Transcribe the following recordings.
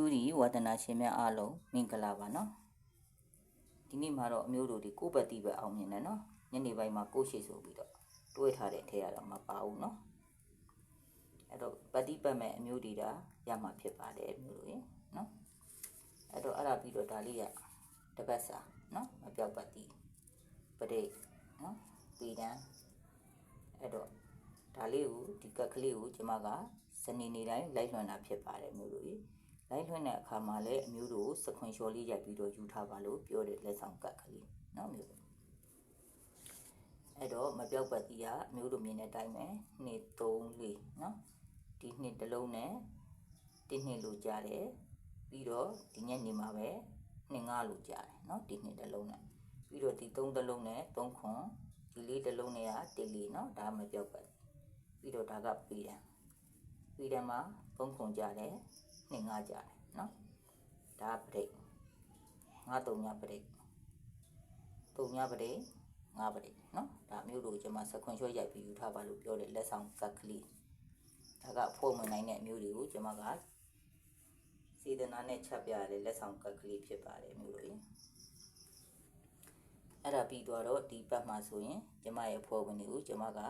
တူဒီဝဒနာရှင်များအားလုံးမင်္ဂလာပါနော်ဒီနေ့မှာတော့အမျိုးတို့ဒီကိုယ့်ဘက်တိပဲအောင်မြင်တယ်နော်ညနေပိုင်းမှာကိုယ့်ရှိဆိုပြီးတော့တွေးထားတဲ့အထက်ကတော့မပါဘူးနော်အဲ့တော့ပฏิပတ်မဲ့အမျိုးဒီတာရမှာဖြစ်ပါတယ်အမျိုးတို့ရေနော်အဲ့တော့အဲ့ဒါပြီးတော့ဒါလေးကတပတ်စာနော်မပြောက်ပတိပရိတ်နော်ပြီးတန်းအဲ့တော့ဒါလေးကိုဒီကက်ကလေးကိုကျွန်မကစနေနေ့တိုင်းလိုက်လွှင့်တာဖြစ်ပါတယ်မျိုးတို့ရေ လိုက်လွှင့်တဲ့အခါမှာလည်းအမျိုးတို့စခွန်လျှော်လေးရိုက်ပြီးတော့ယူထားပါလို့ပြောတဲ့လက်ဆောင်ကက်ကလေးနော်မျိုးတို့အဲ့တော့မပြောက်ပတ်တီးကအမျိုးတို့မြင်တဲ့အတိုင်းပဲ2 3 4နော်ဒီနှစ်တစ်လုံးနဲ့တစ်နှစ်လို့ကြားတယ်ပြီးတော့ဒီညနေမှာပဲနှစ်ငါလို့ကြားတယ်နော်ဒီနှစ်တစ်လုံးနဲ့ပြီးတော့ဒီ3တစ်လုံးနဲ့3ခွန်ဒီလေးတစ်လုံးနဲ့က1လေးနော်ဒါမပြောက်ပတ်ပြီးတော့ဒါကပြီးတယ်ပြီးတယ်မှာ3ခွန်ကြားတယ် နှစ်ငါကြားတယ်နော်ဒါပရိတ်ငါ3ညပရိတ်3ညပရိတ်ငါပရိတ်နော်ဒါမျိုးတို့ကျွန်မစခွန်ချွဲရိုက်ပြီးယူထားပါလို့ပြောတဲ့လက်ဆောင်ကတ်ကလေးဒါကဖို့မနိုင်တဲ့အမျိုးတွေကိုကျွန်မကစေတနာနဲ့ချက်ပြရတဲ့လက်ဆောင်ကတ်ကလေးဖြစ်ပါတယ်မျိုးတို့ရင်အဲ့ဒါပြီးတော့ဒီပတ်မှာဆိုရင်ကျမရဲ့ဖွဲ့ဝင်တွေကိုကျမက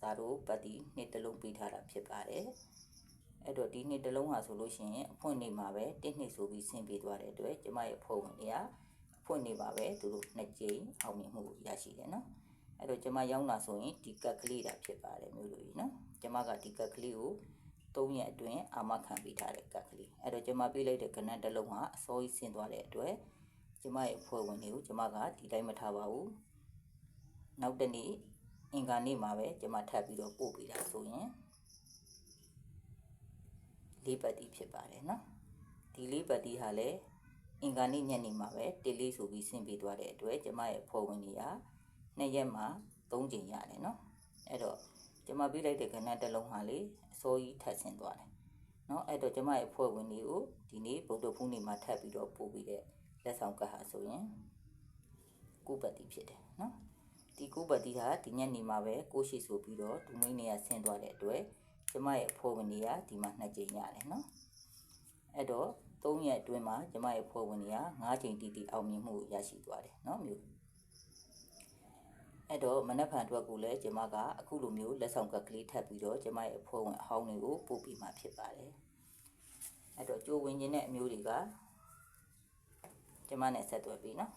ဇာတို့ပတ်တီနှစ်တလုံးပေးထားတာဖြစ်ပါတယ် အဲ့တော့ဒီနှစ်တလုံးဟာဆိုလို့ရှိရင်အဖွင့်နေမှာပဲတစ်နှစ်ဆိုပြီးဆင်းပေးသွားတဲ့အတွက်ကျမရဲ့ဖွဲ့ဝင်တွေကအဖွင့်နေပါပဲသူတို့နှစ်ကြိမ်အောင်မြင်မှုရရှိတယ်နော်အဲ့တော့ကျမရောက်လာဆိုရင်ဒီကက်ကလေးတာဖြစ်ပါတယ်မျိုးလိုကြီးနော်ကျမကဒီကက်ကလေးကို3ရက်အတွင်းအာမခံပေးထားတဲ့ကက်ကလေးအဲ့တော့ကျမပေးလိုက်တဲ့ကဏ္ဍတစ်လုံးဟာအစိုးရဆင်းသွားတဲ့အတွက်ကျမရဲ့ဖွဲ့ဝင်တွေကိုကျမကဒီတိုင်းမထားပါဘူးနောက်တနေ့အင်္ဂါနေ့မှာပဲကျမထပ်ပြီးတော့ပို့ပေးတာဆိုရင် လေးပတ်တီဖြစ်ပါတယ်နော်ဒီလေးပတ်တီဟာလည်းအင်္ဂါနေ့ညနေမှာပဲတေးလေးဆိုပြီးဆင်းပေးသွားတဲ့အတွက်ကျမရဲ့ဖွဲ့ဝင်တွေကနှစ်ရက်မှာ၃ချိန်ရတယ်နော်အဲ့တော့ကျမပေးလိုက်တဲ့ကဏ္ဍတစ်လုံးဟာလေအစိုးရထပ်ဆင်းသွားတယ်နော်အဲ့တော့ကျမရဲ့ဖွဲ့ဝင်တွေကိုဒီနေ့ဗုဒ္ဓဖူးနေ့မှာထပ်ပြီးတော့ပို့ပြီးတဲ့လက်ဆောင်ကဟာဆိုရင်ကုပတ်တီဖြစ်တယ်နော်ဒီကုပတ်တီဟာဒီညနေမှာပဲကိုရှိဆိုပြီးတော့ဒူမိန်နေရဆင်းသွားတဲ့အတွက် ကျမရဲ့ဖွဲ့ဝင်တွေကဒီမှာနှစ်ကြိမ်ရတယ်နော်အဲ့တော့3ရက်အတွင်းမှာကျမရဲ့ဖွဲ့ဝင်တွေက9ကြိမ်တီတီအောင်မြင်မှုရရှိသွားတယ်နော်မျိုးအဲ့တော့မနက်ဖြန်အတွက်ကိုလည်းကျမကအခုလိုမျိုးလက်ဆောင်ကကလေးထပ်ပြီးတော့ကျမရဲ့ဖွဲ့ဝင်အဟောင်းတွေကိုပို့ပြီးမှဖြစ်ပါတယ်အဲ့တော့ကြိုးဝင်ခြင်းတဲ့အမျိုးတွေကကျမနဲ့ဆက်သွယ်ပြီးနော်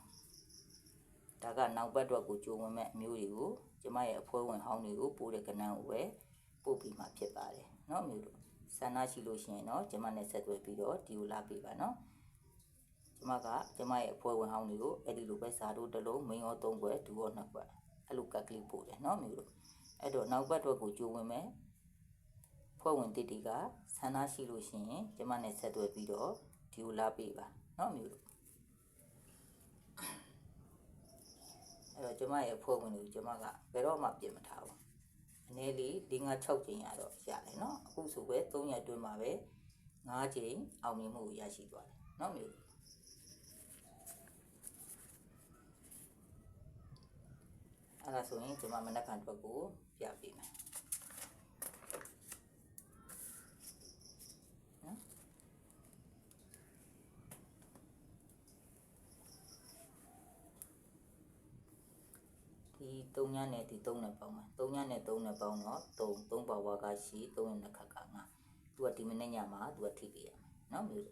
ဒါကနောက်ဘက်အတွက်ကိုကြိုးဝင်မဲ့အမျိုးတွေကိုကျမရဲ့အဖွဲဝင်ဟောင်းတွေကိုပို့တဲ့ကဏ္ဍကိုပဲ ပို့ပြီးမှဖြစ်ပါတယ်เนาะမျိုးတို့ဆန္ဒရှိလို့ရှိရင်เนาะကျမနဲ့ဆက်သွယ်ပြီးတော့ဒီကိုလာပေးပါเนาะကျမကကျမရဲ့အဖွဲဝင်ဟောင်းတွေကိုအဲ့ဒီလိုပဲစာတို့တစ်လုံးမင်းရောသုံးခွက်ဒူရောနှစ်ခွက်အဲ့လိုကတ်ကလေးပို့တယ်เนาะမျိုးတို့အဲ့တော့နောက်ဘက်အတွက်ကိုကြိုးဝင်မဲ့ဖွဲ့ဝင်တစ်တီကဆန္ဒရှိလို့ရှိရင်ကျမနဲ့ဆက်သွယ်ပြီးတော့ဒီကိုလာပေးပါเนาะမျိုးတို့အဲ့တော့ကျမရဲ့ဖွဲ့ဝင်တွေကိုကျမကဘယ်တော့မှပြင်မထားဘူးအ နည်းလေး၄၅6ချိန်ရတော့ရတယ်နော်အခုဆိုပဲ3ရက်တွင်းမှာပဲ9ချိန်အောင်မြင်မှုကိုရရှိသွားတယ်နော်မျိုးအဲ့ဒါဆိုရင်ကျွန်မမနက်ဖြန်အတွက်ကိုပြပေးမယ် ဒီ3ညနဲ့ဒီ3နဲ့ပေါင်းမှာ3ညနဲ့3နဲ့ပေါင်းတော့3 3ပါဝါကရှိ3နဲ့ခက်က9သူကဒီမနေ့ညမှာသူကထိပေးရမယ်နော်မျိုး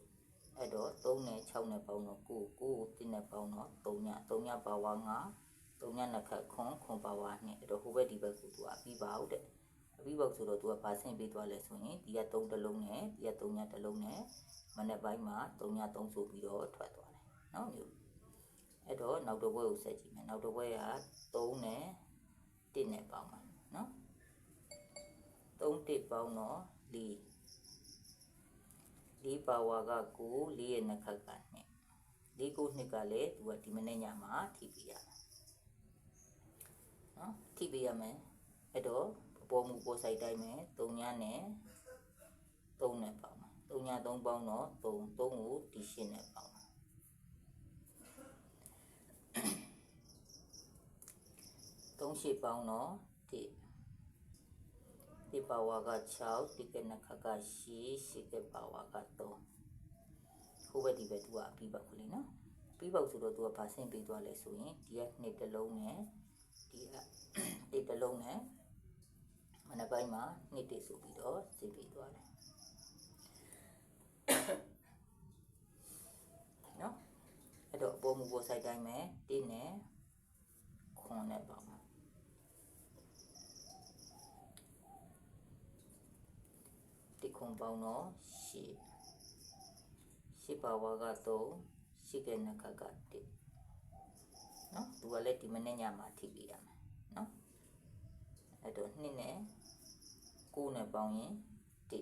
အဲ့တော့3နဲ့6နဲ့ပေါင်းတော့ကိုကိုတင်းနဲ့ပေါင်းတော့3ည3ညပါဝါ9 3ညနဲ့ခက်ခွန်ခွန်ပါဝါ2အဲ့တော့ဟိုဘက်ဒီဘက်ကသူကပြီးပါဟုတ်တယ်အပြီးပေါက်ဆိုတော့သူကဗာဆင့်ပေးသွားလဲဆိုရင်ဒီက3တလုံးနဲ့ဒီက3ညတလုံးနဲ့မနေ့ပိုင်းမှာ3ည3ဆိုပြီးတော့ထွက်သွားတယ်နော်မျိုး အဲ့တော့နောက်တစ်ဘွဲကိုဆက်ကြည့်မယ်နောက်တစ်ဘွဲက3နဲ့1နဲ့ပေါင်းပါနော်3တစ်ပေါင်းတော့4 4ပါဝါက9 4ရဲ့နှစ်ခတ်က2 4ကိုနှစ်ကလည်းသူကဒီမနေ့ညမှာထိပြရမယ်နော်ထိပြရမယ်အဲ့တော့ပေါ်မူပေါ်ဆိုင်တိုင်းမယ်3ညနဲ့3နဲ့ပေါင်းပါ3ည3ပေါင်းတော့3 3ကိုဒီရှင်းနဲ့ပေါင်း 3ရှေ့ပေါင်းတော့1ဒီပါဝါက6ဒီကနခက6ရှိတဲ့ပါဝါက3ဟိုဘက်ဒီဘက်သူကပြီးပါခုလေးနော်ပြီးပါဆိုတော့သူကဘာဆင့်ပေးသွားလဲဆိုရင်ဒီကနှစ်တစ်လုံးနဲ့ဒီကတစ်တစ်လုံးနဲ့မနက်ပိုင်းမှာနှစ်တစ်ဆိုပြီးတော့ဆင့်ပေးသွားတယ်နော်အဲ့တော့အပေါ်မူပေါ်ဆိုင်တိုင်းမယ်တင်းနဲ့ခွန်နဲ့ပါပါ တိခုံပေါင်းတော့ရှစ်ရှစ်ပါဝါက3ရှစ်ကနခက1နော်သူကလည်းဒီမနေ့ညမှာထိပြီးရမယ်နော်အဲ့တော့2နဲ့9နဲ့ပေါင်းရင်1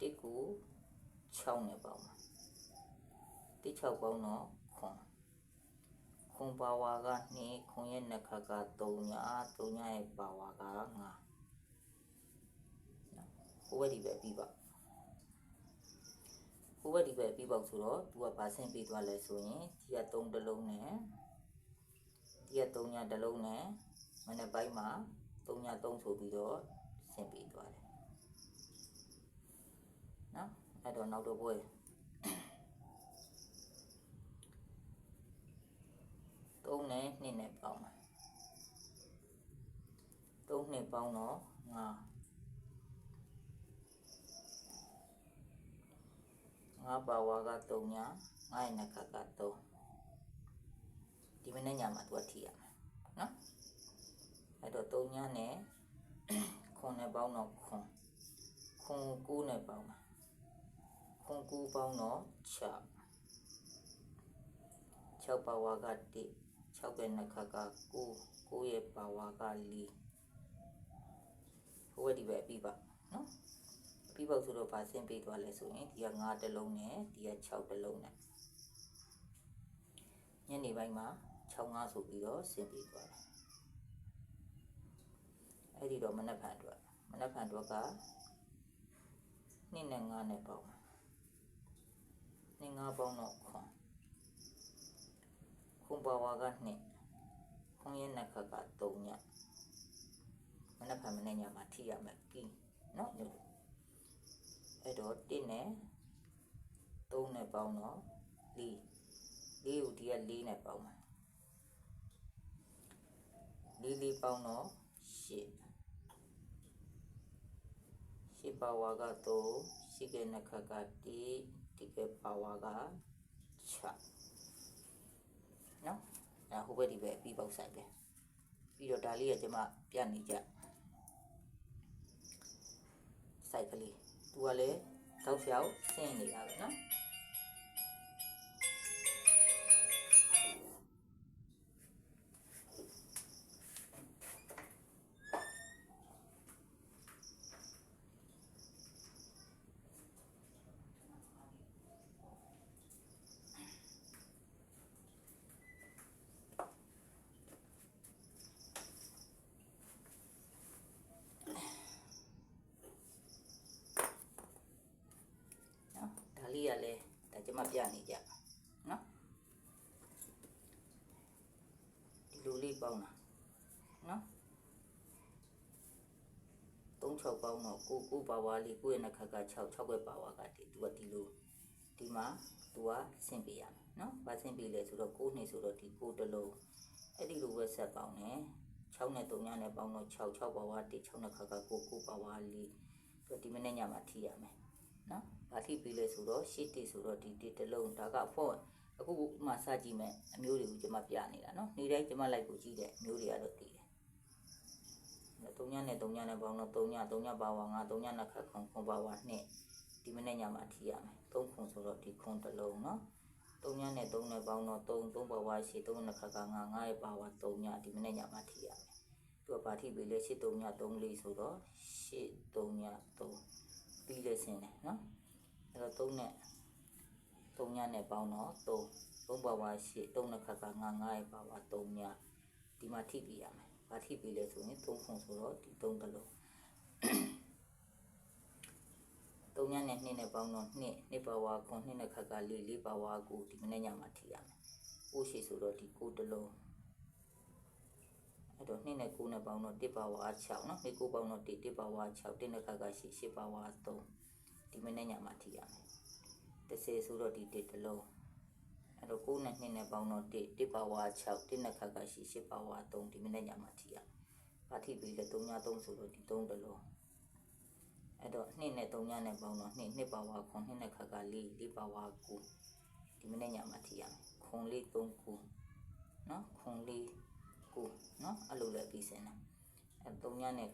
1ကို6နဲ့ပေါင်းပါ1 6ပေါင်းတော့ခွန်ခွန်ပါဝါက2ခွန်ရဲ့နခက3ညာ3ညာရဲ့ပါဝါက5 ဟိုဘက်ဒီဘက်ပြီးပေါက်ဟိုဘက်ဒီဘက်ပြီးပေါက်ဆိုတော့ तू ကဘာဆင့်ပြီးသွားလဲဆိုရင်ဒီက3တလုံးနဲ့ဒီက3ညတလုံးနဲ့မနေ့ပိုင်းမှာ3ည3ဆိုပြီးတော့ဆင့်ပြီးသွားတယ်နော်အဲ့တော့နောက်တော့ပွဲ3နဲ့2နဲ့ပေါင်းပါ3နဲ့ပေါင်းတော့9 ငါပါဝါက3ညာငါ့နခက3ဒီမနေ့ညမှာသူကထိရမှာနော်အဲ့တော့3ညာနဲ့ခွန်နဲ့ပေါင်းတော့ခွန်ခွန်ကို9နဲ့ပေါင်းပါခွန်ကိုပေါင်းတော့6 6ပါဝါက1 6ရဲ့နခက9 9ရဲ့ပါဝါက4ဟိုဘက်ဒီဘက်ပြီးပါနော် ပြီးပုတ်ဆိုတော့ဘာဆင်းပေးသွားလဲဆိုရင်ဒီက9တလုံးနဲ့ဒီက6တလုံးနဲ့ညနေပိုင်းမှာ65ဆိုပြီးတော့ဆင်းပေးသွားတယ်အဲ့ဒီတော့မနက်ဖြန်အတွက်မနက်ဖြန်အတွက်က2နဲ့9နဲ့ပေါင်း2 9ပေါင်းတော့ခွန်ခွန်ပါဝါက2ခွန်ရဲ့နှက်ခတ်က3ညမနက်ဖြန်မနေ့ညမှာထိရမယ်ကင်းနော် အဲ့တော့1နဲ့3နဲ့ပေါင်းတော့4 4ကိုဒီက4နဲ့ပေါင်းမှာ4 4ပေါင်းတော့8 8ပါဝါက3 8ကဲနှခတ်က1 1ကဲပါဝါက6နော်ဒါဟိုဘက်ဒီဘက်ပြီးပေါက်ဆိုင်ပဲပြီးတော့ဒါလေးကကျွန်မပြနေကြ cycle လေး သူကလည်းတောက်လျှောက်ဆင်းနေတာပဲเนาะ မပြနေကြနော်ဒီလိုလေးပေါင်းတာနော်36ပေါင်းတော့ကိုကိုပါပါလေးကိုရဲ့နှခက်က6 6ွက်ပါပါကဒီသူကဒီလိုဒီမှာသူကဆင့်ပေးရမယ်နော်။ဘာဆင့်ပေးလဲဆိုတော့ကိုနှစ်ဆိုတော့ဒီကိုတလုံးအဲ့ဒီလိုပဲဆက်ပေါင်းတယ်6နဲ့3ညနဲ့ပေါင်းတော့6 6ပါပါ1 6နှခက်ကကိုကိုပါပါလေးသူဒီမနေ့ညမှာထိရမယ်နော်။ ဘာထိပေးလဲဆိုတော့ရှစ်တိဆိုတော့ဒီတိတစ်လုံးဒါက font အခုမှစကြည့်မယ်အမျိုးတွေကိုကျွန်မပြနေတာနော်နေ့တိုင်းကျွန်မလိုက်ကိုကြည့်တဲ့အမျိုးတွေကတော့တည်တယ်3ညနဲ့3ညနဲ့ပေါင်းတော့3ည3ညပါဝါ9 3ညနှစ်ခါခွန်ခွန်ပါဝါနှစ်ဒီမနေ့ညမှာထိရမယ်3ခွန်ဆိုတော့ဒီခွန်တစ်လုံးနော်3ညနဲ့3နဲ့ပေါင်းတော့3 3ပါဝါရှိ3နှစ်ခါက9 9ရဲ့ပါဝါ3ညဒီမနေ့ညမှာထိရမယ်သူကဘာထိပေးလဲ8 3ည3လေးဆိုတော့8 3ည3ပြီးလဲဆင်းတယ်နော် အဲ့တော့3နဲ့3ညနဲ့ပေါင်းတော့3 3ပါပါ8 3နှစ်ခါက9 9ရဲ့ပါပါ3ညဒီမှာထိပ်ပြီးရမယ်။ဘာထိပ်ပြီးလဲဆိုရင်3ခုဆိုတော့ဒီ3ကလုံး3ညနဲ့2နဲ့ပေါင်းတော့2 2ပါပါ9 2နှစ်ခါက4 4ပါပါ9ဒီမနေ့ညမှာထိရမယ်။ကိုရှိဆိုတော့ဒီ9တလုံးအဲ့တော့2နဲ့9နဲ့ပေါင်းတော့1ပါဝါ6เนาะ2 9ပေါင်းတော့1 1ပါဝါ6 1နှစ်ခါကရှိ8ပါဝါ3 ဒီမနေ့ညမှာထိရမယ်တစ်စေဆိုတော့ဒီတစ်တလုံးအဲ့တော့9နဲ့2နဲ့ပေါင်းတော့1 1ပါဝါ6 1နဲ့ခါကရှိ8ပါဝါ3ဒီမနေ့ညမှာထိရပါထိပြီးလဲ3ည3ဆိုတော့ဒီ3တလုံးအဲ့တော့2နဲ့3ညနဲ့ပေါင်းတော့2 2ပါဝါ9 2နဲ့ခါက4 4ပါဝါ9ဒီမနေ့ညမှာထိရမယ်ခုံလေး3ခုနော်ခုံလေး9နော်အဲ့လိုလဲပြီးစင်တာအဲ့3ညနဲ့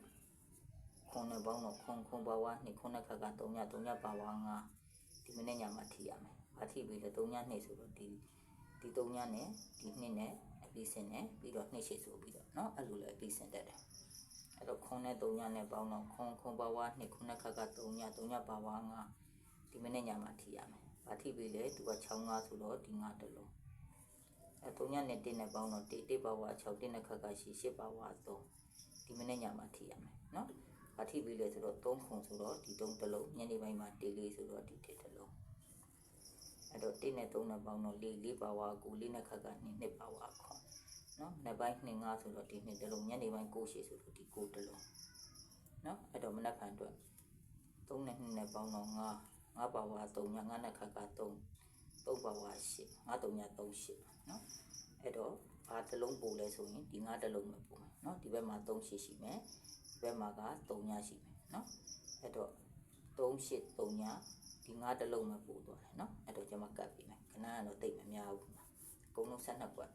ခွန်နဲ့ပေါင်းတော့ခွန်ခွန်ပါဝါ2ခွန်နဲ့ခက်က3ည3ညပါဝါ9ဒီမိနစ်ညမှာထိရမယ်ဘာထိပြီးလဲ3ည2ဆိုတော့ဒီဒီ3ညနဲ့ဒီ2နဲ့အပြီးစင်တယ်ပြီးတော့2ရှိဆိုပြီးတော့เนาะအဲ့လိုလည်းအပြီးစင်တတ်တယ်အဲ့တော့ခွန်နဲ့3ညနဲ့ပေါင်းတော့ခွန်ခွန်ပါဝါ2ခွန်နဲ့ခက်က3ည3ညပါဝါ9ဒီမိနစ်ညမှာထိရမယ်ဘာထိပြီးလဲသူက6 5ဆိုတော့ဒီ9တလုံးအဲ3ညနဲ့1နဲ့ပေါင်းတော့1 1ပါဝါ6 1နဲ့ခက်ကရှိ8ပါဝါ3ဒီမိနစ်ညမှာထိရမယ်เนาะ ဘာထိပြီးလဲဆိုတော့3ခွန်ဆိုတော့ဒီ3တလုံးညနေပိုင်းမှာ1လေးဆိုတော့ဒီ1တလုံးအဲ့တော့1နဲ့3နဲ့ပေါင်းတော့4 4ပါဝါ9 4နဲ့ခက်က2 2ပါဝါ9နော်နှစ်ပိုင်း2 5ဆိုတော့ဒီ2တလုံးညနေပိုင်း9ရှိဆိုတော့ဒီ9တလုံးနော်အဲ့တော့မနက်ဖြန်အတွက်3နဲ့2နဲ့ပေါင်းတော့5 5ပါဝါ3ည9နဲ့ခက်က3 3ပါဝါ8 5 3ည3 8နော်အဲ့တော့ဘာတလုံးပို့လဲဆိုရင်ဒီ5တလုံးပဲပို့မယ်နော်ဒီဘက်မှာ3ရှိရှိမယ်ဒီ ဘက်မှာက3ညရှိမယ်နော်အဲ့တော့3 8 3ည ဒီငါးတစ်လုံးပဲပို့သွားတယ်เนาะအဲ့တော့ကျွန်မကတ်ပြီးမယ်ခဏကတော့တိတ်မများဘူးအကုန်လုံး12ကွက်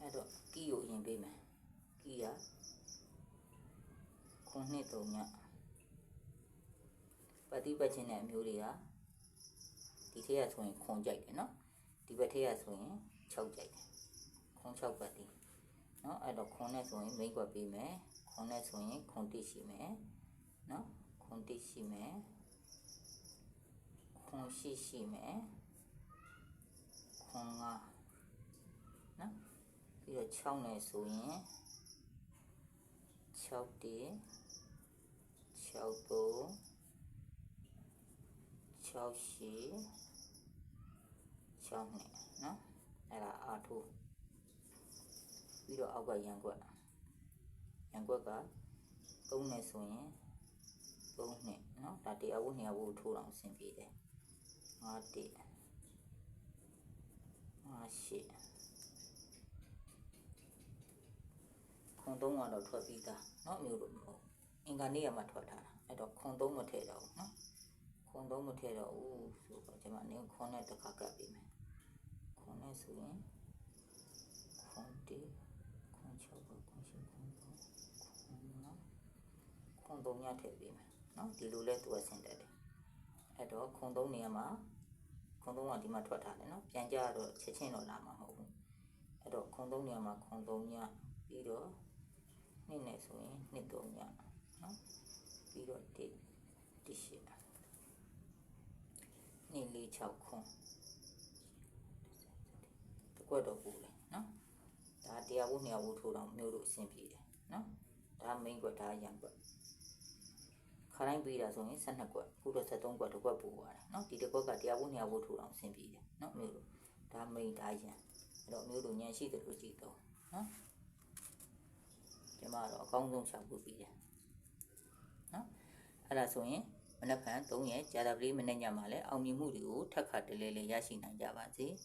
အဲ့တော့ကီကိုအရင်ပေးမယ်ကီကခုနှစ်သုံးညပฏิပတ်ချင်းတဲ့အမျိုးတွေက ဒီထက်ကဆိုရင်ခွန်ကြိုက်တယ်နော်ဒီဘက်ထက်ကဆိုရင်6ကြိုက်တယ်ခွန်6ပတ်တည်းနော်အဲ့တော့ခွန်နဲ့ဆိုရင်မိတ်ကွက်ပေးမယ်ခွန်နဲ့ဆိုရင်ခွန်တိရှိမယ်နော်ခွန်တိရှိမယ်ခွန်ရှိရှိမယ်ခွန်ကနော်ပြီးတော့6နဲ့ဆိုရင်6တိ6 3 6 8 ချောင်းနဲ့နော်အဲ့ဒါအာထိုးပြီးတော့အောက်ကရန်ကွက်ရန်ကွက်က၃နဲ့ဆိုရင်၃နဲ့နော်ဒါတရားဝုတ်နေရာဝုတ်ထိုးတော့အဆင်ပြေတယ်၅၁၅ရှစ်ခွန်သုံးကတော့ထွက်ပြီးသားနော်မျိုးလို့မဟုတ်အင်္ဂါနေ့ရမှာထွက်ထားတာအဲ့တော့ခွန်သုံးမထည့်တော့ဘူးနော်ခွန်သုံးမထည့်တော့ဘူးဆိုတော့ကျွန်မနင်းခွန်နဲ့တစ်ခါကပ်ပြီးမယ် ခွန်နဲ့ဆိုရင်ခွန်1ခွန်6ပါခွန်7ခွန်3ခွန်နော်ခွန်3ညထည့်ပေးမယ်နော်ဒီလိုလဲသူကဆင်တက်တယ်အဲ့တော့ခွန်3နေရာမှာခွန်3ကဒီမှာထွက်ထားတယ်နော်ပြန်ကြတော့ချက်ချင်းတော့လာမှာမဟုတ်ဘူးအဲ့တော့ခွန်3နေရာမှာခွန်3ညပြီးတော့နှစ်နဲ့ဆိုရင်နှစ်3ညနော်ပြီးတော့1 1ရှိနှစ်4 6ခွန်တ ကွက်တော့ပူလေနော်ဒါတရားဝုနှစ်ယောက်ဝုထိုးတော့မျိုးတို့အဆင်ပြေတယ်နော်ဒါ main ကွက်ဒါရန်ကွက်ခါတိုင်းပေးတာဆိုရင်12ကွက်အခုတော့73ကွက်တစ်ကွက်ပို့သွားတယ်နော်ဒီတစ်ကွက်ကတရားဝုနှစ်ယောက်ဝုထိုးတော့အဆင်ပြေတယ်နော်မျိုးတို့ဒါ main ဒါရန်အဲ့တော့မျိုးတို့ညံရှိတယ်လို့ကြည့်တော့နော်ကျမကတော့အကောင်းဆုံးရှာဖို့ပြီးတယ်နော်အဲ့ဒါဆိုရင်မနက်ဖြန်3ရက်ကြာတာပလေးမနေ့ညမှာလည်းအောင်မြင်မှုတွေကိုထပ်ခါတလဲလဲရရှိနိုင်ကြပါစေ။